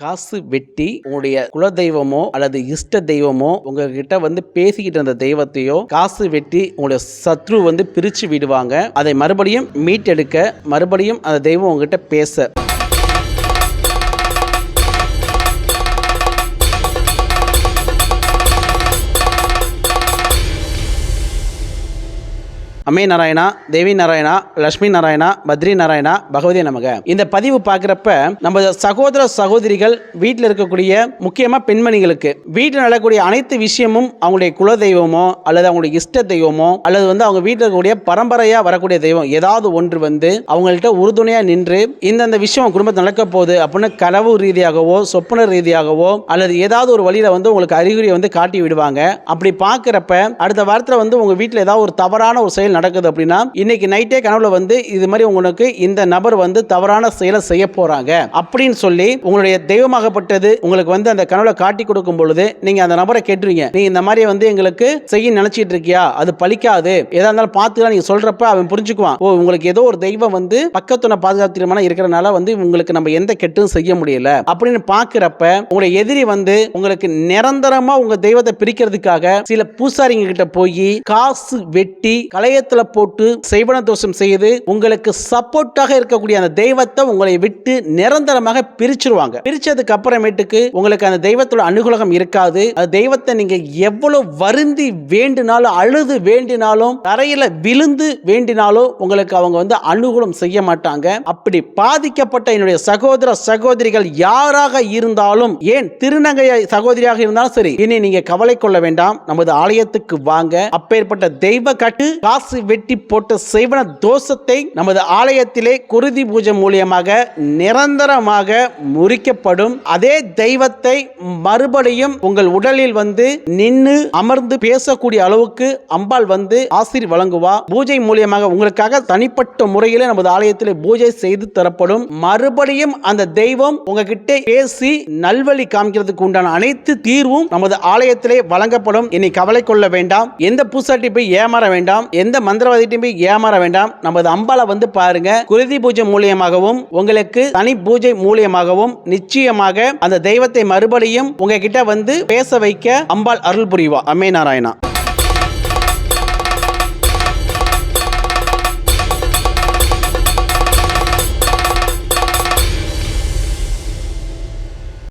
காசு வெட்டி உங்களுடைய குல தெய்வமோ அல்லது இஷ்ட தெய்வமோ உங்ககிட்ட வந்து பேசிக்கிட்டு இருந்த தெய்வத்தையோ காசு வெட்டி உங்களுடைய சத்ரு வந்து பிரித்து விடுவாங்க. அதை மறுபடியும் மீட்டெடுக்க மறுபடியும் அந்த தெய்வம் உங்ககிட்ட பேச. அமே நாராயணா தேவி நாராயணா லட்சுமி நாராயணா பத்ரி நாராயணா பகவதி நமக. இந்த பதிவு பார்க்குறப்ப நம்ம சகோதர சகோதரிகள் வீட்டில் இருக்கக்கூடிய முக்கியமாக பெண்மணிகளுக்கு வீட்டில் நடக்கக்கூடிய அனைத்து விஷயமும் அவங்களுடைய குல தெய்வமோ அல்லது அவங்களுடைய இஷ்ட தெய்வமோ அல்லது வந்து அவங்க வீட்டில் இருக்கக்கூடிய பரம்பரையாக வரக்கூடிய தெய்வம் ஏதாவது ஒன்று வந்து அவங்கள்ட்ட உறுதுணையாக நின்று இந்தந்த விஷயம் குடும்பத்தில் நடக்க போகுது அப்படின்னு கனவு ரீதியாகவோ சொப்பன ரீதியாகவோ அல்லது ஏதாவது ஒரு வழியில் வந்து உங்களுக்கு அறிகுறியை வந்து காட்டி விடுவாங்க. அப்படி பார்க்குறப்ப அடுத்த வாரத்தில் வந்து உங்கள் வீட்டில் ஏதாவது ஒரு தவறான ஒரு செயல் நடக்குது அப்படின்னா இன்னைக்கு நைட்டே கனவுல வந்து இது மாதிரி உங்களுக்கு இந்த நபர் வந்து தவறான செயலை செய்ய போறாங்க. அப்படின்னு சொல்லி உங்களுடைய தெய்வமாகப்பட்டது உங்களுக்கு வந்து அந்த கனவுல காட்டி கொடுக்கும் பொழுது நீங்க அந்த நபரை கேட்டுருவீங்க. நீ இந்த மாதிரி வந்து எங்களுக்கு செய்ய நினைச்சிட்டு இருக்கியா? அது பலிக்காது எதா இருந்தாலும் பார்த்துக்கலாம் நீங்க சொல்றப்ப அவன் புரிஞ்சுக்குவான். ஓ உங்களுக்கு ஏதோ ஒரு தெய்வம் வந்து பக்கத்துணை பாதுகாத்திரமான இருக்கிறனால வந்து உங்களுக்கு நம்ம எந்த கெட்டும் செய்ய முடியல. அப்படின்னு பாக்குறப்ப உங்களுடைய எதிரி வந்து உங்களுக்கு நிரந்தரமா உங்க தெய்வத்தை பிரிக்கிறதுக்காக சில பூசாரிங்க கிட்ட போய் காசு வெட்டி கலையத்துல போட்டு செய்வன தோஷம் செய்து உங்களுக்கு சப்போர்ட்டாக இருக்கக்கூடிய அந்த தெய்வத்தை உங்களை விட்டு நிரந்தரமாக பிரிச்சிருவாங்க. பிரிச்சதுக்கு அப்புறமேட்டுக்கு உங்களுக்கு அந்த தெய்வத்தோட அனுகூலகம் இருக்காது. அந்த தெய்வத்தை நீங்க எவ்வளவு வருந்தி வேண்டினாலும் அழுது வேண்டினாலும் தரையில விழுந்து வேண்டினாலும் உங்களுக்கு அவங்க வந்து அனுகூலம் செய்ய மாட்டாங்க. அப்படி பாதிக்கப்பட்ட என்னுடைய சகோதர சகோதரிகள் யாராக இருந்தாலும் ஏன் திருநங்கை சகோதரியாக இருந்தாலும் சரி இனி நீங்க கவலை கொள்ள வேண்டாம். நமது ஆலயத்துக்கு வாங்க. அப்பேற்பட்ட தெய்வ கட்டு காசு வெட்டி போட்ட செய்வன தோஷத்தை நமது ஆலயத்திலே குருதி பூஜை மூலியமாக நிரந்தரமாக முறிக்கப்படும். அதே தெய்வத்தை மறுபடியும் உங்கள் உடலில் வந்து நின்று அமர்ந்து பேசக்கூடிய அளவுக்கு அம்பாள் வந்து ஆசிரியர் வழங்குவா. பூஜை மூலியமாக உங்களுக்காக தனிப்பட்ட முறையில் நமது ஆலயத்தில் பூஜை செய்து தரப்படும். மறுபடியும் அந்த தெய்வம் உங்ககிட்ட பேசி நல்வழி காமிக்கிறதுக்கு உண்டான அனைத்து தீர்வும் நமது ஆலயத்திலே வழங்கப்படும். இனி கவலை கொள்ள வேண்டாம். எந்த பூசாட்டி போய் ஏமாற வேண்டாம். எந்த மந்திரவாதிட்டையும் போய் ஏமாற வேண்டாம். நமது அம்பாளை வந்து பாருங்க. குருதி பூஜை மூலியமாகவும் உங்களுக்கு தனி பூஜை மூலியமாகவும் நிச்சயமாக அந்த தெய்வத்தை மறுபடியும் உங்ககிட்ட வந்து பேச வைக்க அம்பாள் அருள் புரிவா. அம்மே நாராயணா.